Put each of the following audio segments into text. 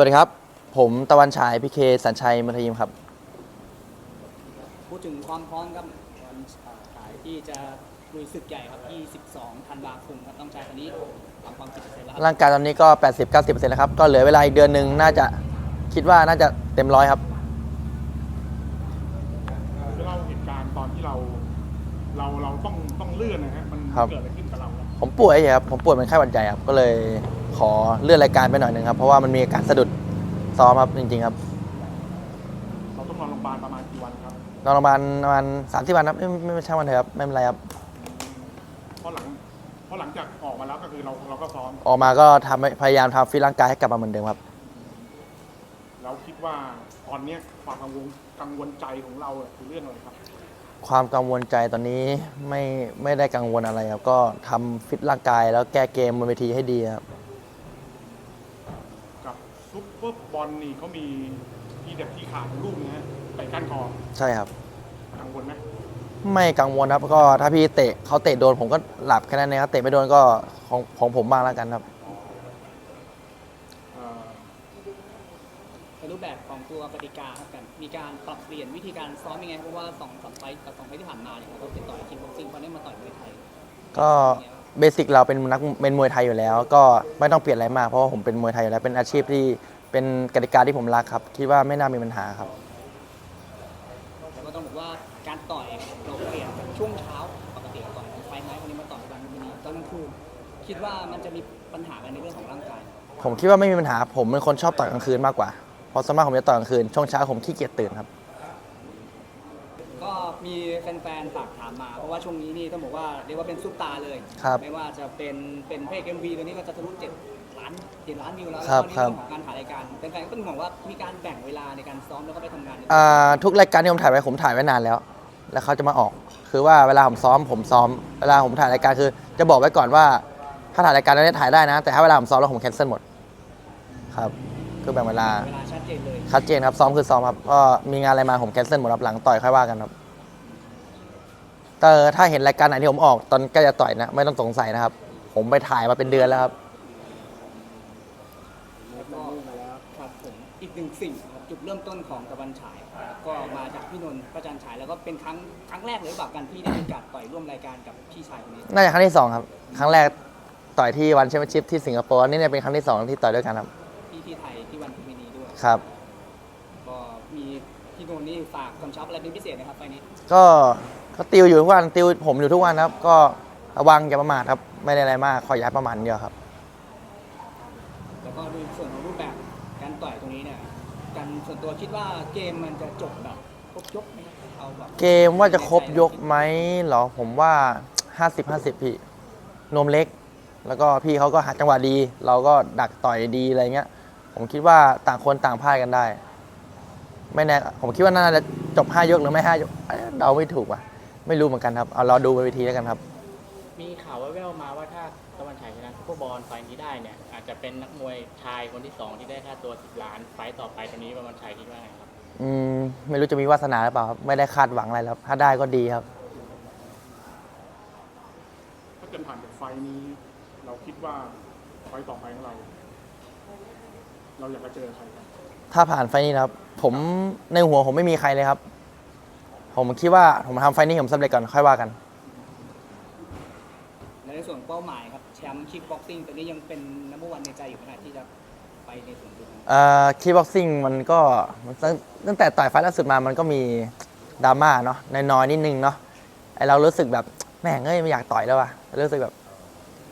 วัสดีครับ ผมตะวันฉายพีเคสัญชัยมัธยิมครับ พูดถึงความพร้อมครับวันขายที่จะลุยศึกใหญ่ครับ 22 ธันวาคมครับต้องใช้คันนี้ทำความกี่เปอร์เซ็นต์แล้วครับร่างกายตอนนี้ก็ 80-90%แล้วครับ ก็เหลือเวลาอีกเดือนหนึ่งน่าจะคิดว่าน่าจะเต็มร้อยครับคือเล่าเหตุการณ์ตอนที่เราเราเราต้องต้องเลื่อนนะฮะมันครับ เกิดอะไรขึ้นกับเราครับผมป่วยเฉยครับผมป่วยเป็นไข้หวัดใหญ่ครับก็เลย ขอเลื่อนรายการไปหน่อยหนึ่งครับ เพราะว่ามันมีอาการสะดุดซ้อมครับจริงๆครับเราต้องนอนโรงพยาบาลประมาณกี่วันครับนอนโรงพยาบาลประมาณสามที่วันครับไม่ไม่ไม่ใช่วันเถอะครับไม่เป็นไรครับเพราะหลังเพราะหลังจากออกมาแล้วก็คือเราเราก็ซ้อมออกมาก็ทำให้พยายามทำฟิตร่างกายให้กลับมาเหมือนเดิมครับ เราคิดว่าตอนเนี้ยความกังวลกังวลใจของเราอะคือเรื่องอะไรครับ ความกังวลใจตอนนี้ไม่ไม่ได้กังวลอะไรครับ ก็ทำฟิตร่างกายแล้วแก้เกมบนเวทีให้ดีครับกับซุปเป อร์บอลนี่เขามีทีเด็ดที่ขาดลูกนะฮะเตะก้านคอใช่ครับ กังวลไหมไม่กังวลครับก็ถ้าพี่เตะเขาเตะโดนผมก็หลับแค่นั้นเองครับเตะไม่โดนก็ของของผมบ้างแล้วกันครับ เอ่อในรูปแบบของตัวกติกาครับกันมีการปรับเปลี่ยนวิธีการซ้อมยังไงเพราะว่าสองสามไฟต์กับสองไฟต์ที่ผ่านมาเนี่ยเราติดต่อยคิมบ็อกซิ่งตอนนี้มาต่อยมวยไทยก็เบสิกเราเป็นนักเป็นมวยไทยอยู่แล้ว ก็ไม่ต้องเปลี่ยนอะไรมากเพราะว่าผมเป็นมวยไทยอยู่แล้วเป็นอาชีพที่ เป็นกติกาที่ผมรักครับ คิดว่าไม่น่ามีปัญหาครับ แต่ก็ต้องบอกว่าการต่อยเราเปลี่ยนจากช่วงเช้าปกติเราต่อยไฟท์ไนท์วันนี้มาต่อยวันนี้ตอนกลางคืนคิดว่ามันจะมีปัญหากันในเรื่องของร่างกายผมคิดว่าไม่มีปัญหา ผมเป็นคนชอบต่อยกลางคืนมากกว่าเพราะส่วนมากผมจะต่อยกลางคืน ช่วงเช้าผมขี้เกียจตื่นครับก็ มีแฟนๆฝากถามมา เพราะว่าช่วงนี้นี่ต้องบอกว่าเรียกว่าเป็นซุปตาร์เลย ครับไม่ว่าจะเป็นเป็นเพจเอ็มวีตัวนี้ก็จะทะลุเจ็ดล้านเจ็ดล้านวิวแล้วครับแล้วก็ในครับเรื่องของการถ่ายรายการแฟนๆก็ต้องบอกว่ามีการแบ่งเวลาในการซ้อมแล้วก็ไปทำงานในอ่าทุกรายการที่ผมถ่ายไว้ผมถ่ายไว้นานแล้ว แล้วเขาจะมาออก คือว่าเวลาผมซ้อมผมซ้อม เวลาผมถ่ายรายการคือ จะบอกไว้ก่อนว่า ถ้าถ่ายรายการนั้นถ่ายได้นะ แต่ถ้าเวลาผมซ้อมแล้วผมแคนเซิลหมด ครับ คือแบ่งเวลา เวลาชัดเจนเลย ชัดเจนครับ ซ้อมคือซ้อมครับ ก็มีงานอะไรมาผมแคนเซิลหมดครับหลังต่อยค่อยว่ากันครับ แต่ถ้าเห็นรายการไหนที่ผมออกตอนใกล้จะต่อยนะ ไม่ต้องสงสัยนะครับ ผมไปถ่ายมาเป็นเดือนแล้วครับ แล้วก็ครับผมอีกหนึ่งสิ่งครับจุดเริ่มต้นของตะวันฉายครับก็มาจากพี่นนท์ประจันฉายแล้วก็เป็นครั้งครั้งแรกเลยหรือเปล่ากันที่ได้มีโอกาสต่อยร่วมรายการกับพี่ชายคนนี้น่าจะครั้งที่สองครับ ครั้งแรกต่อยที่วันแชมเปี้ยนชิพที่สิงคโปร์อันนี่เนี่ยเป็นครั้งที่สองที่ต่อยด้วยกันครับ ที่ที่ไทยที่วันพิมินีด้วย ครับ ก็มีพี่นนท์นี่ฝากกำชับอะไรเป็นพิเศษนะครับไฟล์นี้ ก็ ก็ติวอยู่ทุกวันติวผมอยู่ทุกวันครับ ก็ระวังอย่าประมาทครับ ไม่ได้อะไรมากขอย้ายประมาทเดียวครับ แล้วก็ดูส่วนของรูปแบบการต่อยตรงนี้เนี่ยกันส่วนตัวคิดว่าเกมมันจะจบแบบครบยกไหมครับเอาแบบเกมว่าจะครบยกไหมเหรอผมว่า 50 50 พี่นมเล็ก แล้วก็พี่เขาก็หาจังหวะดี เราก็ดักต่อยดีอะไรเงี้ย ผมคิดว่าต่างคนต่างพ่ายกันได้ ไม่แน่ผมคิดว่าน่าจะจบ 5 ยกหรือไม่5ยกเอ้ยเดาไม่ถูกว่ะ ไม่รู้เหมือนกันครับ เอารอดูบนเวทีแล้วกันครับ มีข่าวแว่วๆมาว่าถ้าตะวันฉายชนะซุปเปอร์บอลไฟล์นี้ได้เนี่ยอาจจะเป็นนักมวยชายคนที่สองที่ได้ค่าตัว10ล้านไฟล์ต่อไปตรงนี้ประมาณชัยคิดว่าไงครับอืมไม่รู้จะมีวาสนาหรือเปล่าครับไม่ได้คาดหวังอะไรแล้วถ้าได้ก็ดีครับ ถ้าเกิดผ่านจากไฟล์นี้ เราคิดว่าไฟล์ต่อไปของเรา เราอยากจะเจอใครครับถ้าผ่านไฟล์นี้นะครับ ผมในหัวผมไม่มีใครเลยครับ ผมคิดว่าผมทำไฟล์นี้ผมสำเร็จก่อนค่อยว่ากัน และในส่วนเป้าหมายครับแชมป์คิกบ็อกซิ่งตัวนี้ยังเป็นนัมเบอร์วันในใจอยู่ขนาดที่จะไปในส่วนตรงนั้นเอ่อคีบ็อกซิ่งมันก็มันตั้งตั้งแต่ต่อยไฟล์ล่าสุดมามันก็มีดราม่าเนาะน้อยๆนิดนึงเนาะไอเรารู้สึกแบบแม่งเอ้ยไม่อยากต่อยแล้วว่ะรู้สึกแบบ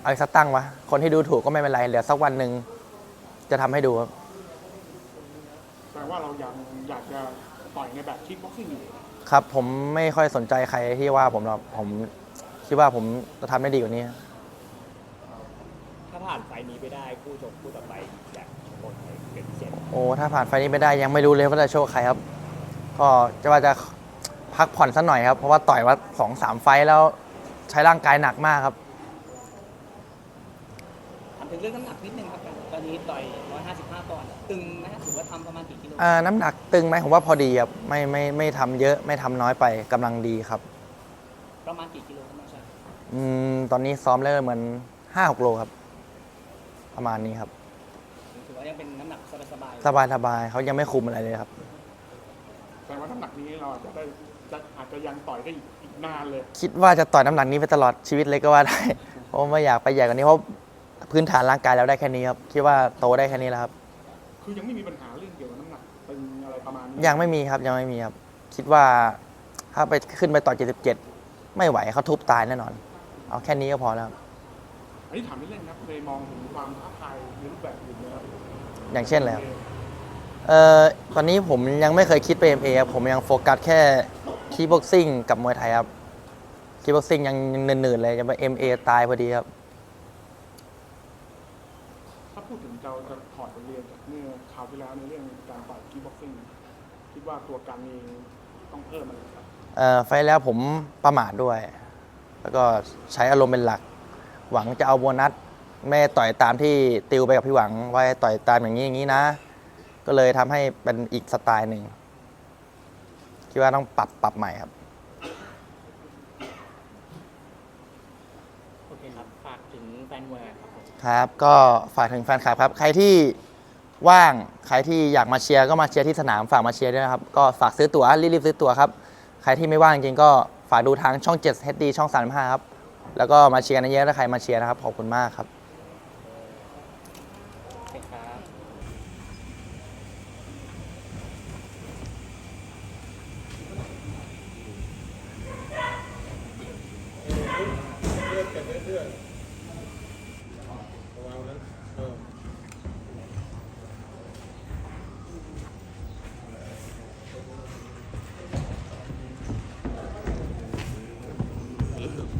เอาอีกสักตั้งวะคนที่ดูถูกก็ไม่เป็นไรเดี๋ยวสักวันหนึ่งจะทำให้ดูครับแปลว่าเรายังอยากจะต่อยในแบบคิกบ็อกซิ่งอยู่ ครับผมไม่ค่อยสนใจใครที่ว่าผมหรอกผมคิดว่าผมจะทำได้ดีกว่านี้ ถ้าผ่านไฟล์นี้ไปได้คู่ชกคู่ต่อไปอยากชกใครเป็นพิเศษโอ้ถ้าผ่านไฟล์นี้ไปได้ยังไม่รู้เลยว่าจะโชว์ใครครับ ก็จะว่าจะพักผ่อนสักหน่อยครับ เพราะว่าต่อยว่าสองสามไฟล์แล้วใช้ร่างกายหนักมากครับ ถามถึงเรื่องน้ำหนักนิดนึงครับกันต อนนี้ต่อย 155ปอนด์ตึงนะฮะถือว่าทำประมาณกี่กิโลอ่าน้ำหนักตึงไหมผมว่าพอดีครับไม่ไม่ไม่ทำเยอะไม่ทำน้อยไปกำลังดีครับ ประมาณกี่กิโลครับน้องชายอืมตอนนี้ซ้อมแล้วเหมือนห้าหกโลครับ ประมาณนี้ครับ ถือว่ายังเป็นน้ำหนักสบายๆสบายสบายเขายังไม่คุมอะไรเลยครับ แต่ว่าน้ำหนักนี้เราอาจจะได้จะอาจจะยังต่อยได้อีกอีกนานเลย คิดว่าจะต่อยน้ำหนักนี้ไปตลอดชีวิตเลยก็ว่าได้ เพราะไม่อยากไปใหญ่กว่านี้เพราะ พื้นฐานร่างกายเราได้แค่นี้ครับคิดว่าโตได้แค่นี้แล้วครับ คือยังไม่มีปัญหาเรื่องเกี่ยวกับน้ำหนักเป็นอะไรประมาณนี้ยังไม่มีครับยังไม่มีครับ คิดว่าถ้าไปขึ้นไปต่อ 77 ไม่ไหวเขาทุบตายแน่นอน เอาแค่นี้ก็พอแล้วครับอันนี้ถามเล่นๆครับเคยมองถึงความท้าทายในรูปแบบอื่นไหมครับอย่างเช่นอะไรครับเอ่อตอนนี้ผมยังไม่เคยคิดไป MA ครับผมยังโฟกัสแค่คีบ็อกซิ่งกับมวยไทยครับคีบ็อกซิ่งยังยังเนินๆเลยจะไป MA ตายพอดีครับถ้า พูดถึงเราจะถอดบทเรียนจากเมื่อคราวที่แล้วในเรื่องการต่อยกีบ็อกซิ่งคิดว่าตัวการเองต้องเพิ่มอะไรครับเอ่อไฟล์แล้วผมประมาทด้วย แล้วก็ใช้อารมณ์เป็นหลัก หวังจะเอาโบนัสไม่ต่อยตามที่ติวไปกับพี่หวังว่าให้ต่อยตามอย่างนี้อย่างนี้นะ ก็เลยทำให้เป็นอีกสไตล์หนึ่งคิดว่าต้องปรับปรับใหม่ครับ โอเคครับ ฝาก ถึงแฟนมวยหน่อยครับผมครับ ก็ฝากถึงแฟนคลับครับ ใครที่ว่าง ใครที่อยากมาเชียร์ก็มาเชียร์ที่สนาม ฝากมาเชียร์ด้วยนะครับ ก็ฝากซื้อตั๋วรีบๆซื้อตั๋วครับ ใครที่ไม่ว่างจริงๆก็ฝากดูทางช่อง 7 HD ช่อง 35 ครับ แล้วก็มาเชียร์กันเยอะๆถ้าใครมาเชียร์นะครับ ขอบคุณมากครับ โอเคครับ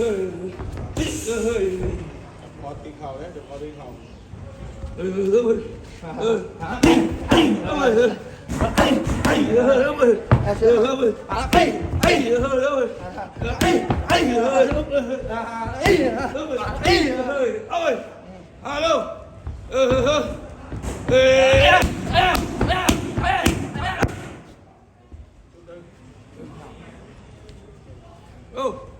hơi tích hơi bỏ tiền khẩu đấy đừng bỏ tiền khẩu ừ ừ ừ ừ Alo. Go.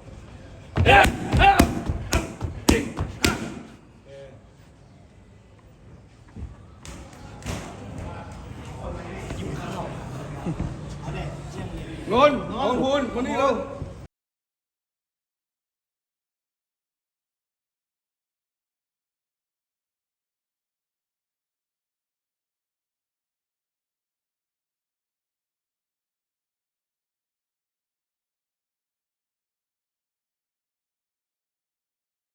นนท์ของคุณวันนี้เรา